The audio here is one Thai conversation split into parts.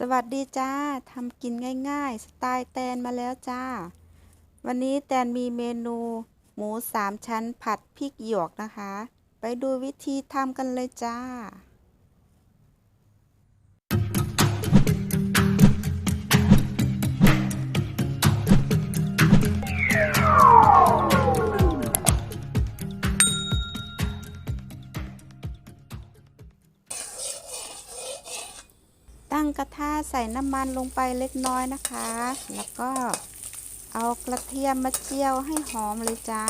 สวัสดีจ้าทำกินง่าย ๆ สไตล์แตนมาแล้วจ้า วันนี้แตนมีเมนูหมูสามชั้นผัดพริกหยวกนะคะ ไปดูวิธีทำกันเลยจ้า ตั้งกระทะใส่น้ำมันลงไปเล็กน้อยนะคะ แล้วก็เอากระเทียมมาเจียวให้หอมเลยจ้า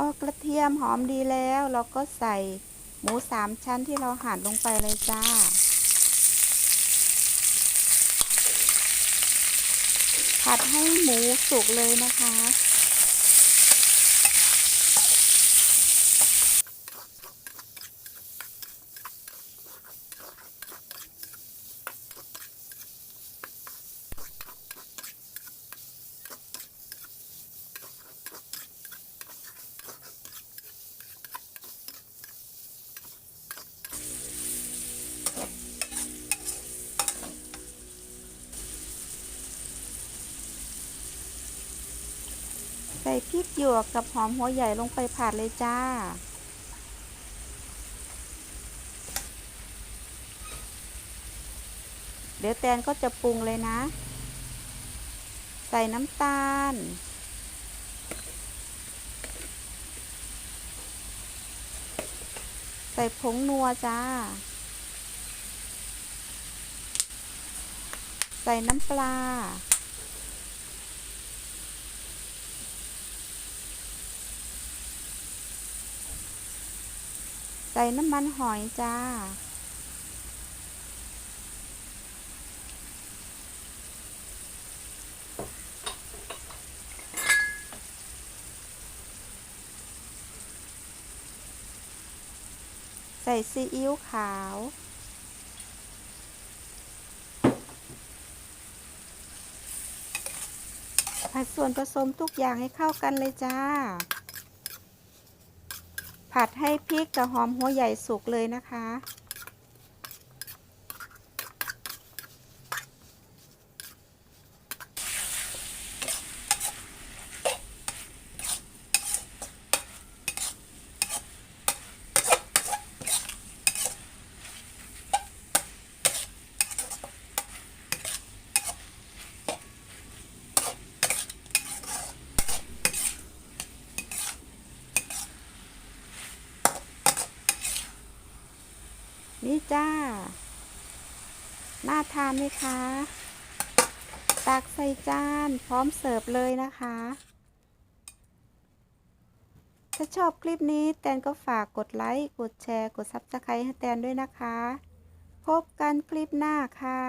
พอกระเทียมหอมดีแล้ว เราก็ใส่หมูสามชั้นที่เราหั่นลงไปเลยจ้า ผัดให้หมูสุกเลยนะคะ ส่พริกหยวกกับหอมหัวใหญ่ลงไปผัดเลยจ้า เดี๋ยวแตนก็จะปรุงเลยนะ ใส่น้ำตาล ใส่ผงนัวจ้า ใส่น้ำปลา ส่น้ำมันหอยจ้า ใส่ซีอิ๊วขาวผัดส่วนผสมทุกอย่างให้เข้ากันเลยจ้า ผัดให้พริกกับหอมหัวใหญ่สุกเลยนะคะ นี่จ้า น่าทานไหมคะ ตักใส่จานพร้อมเสิร์ฟเลยนะคะ ถ้าชอบคลิปนี้แตนก็ฝากกดไลค์ กดแชร์ กดซับสไครต์ให้แตนด้วยนะคะ พบกันคลิปหน้าค่ะ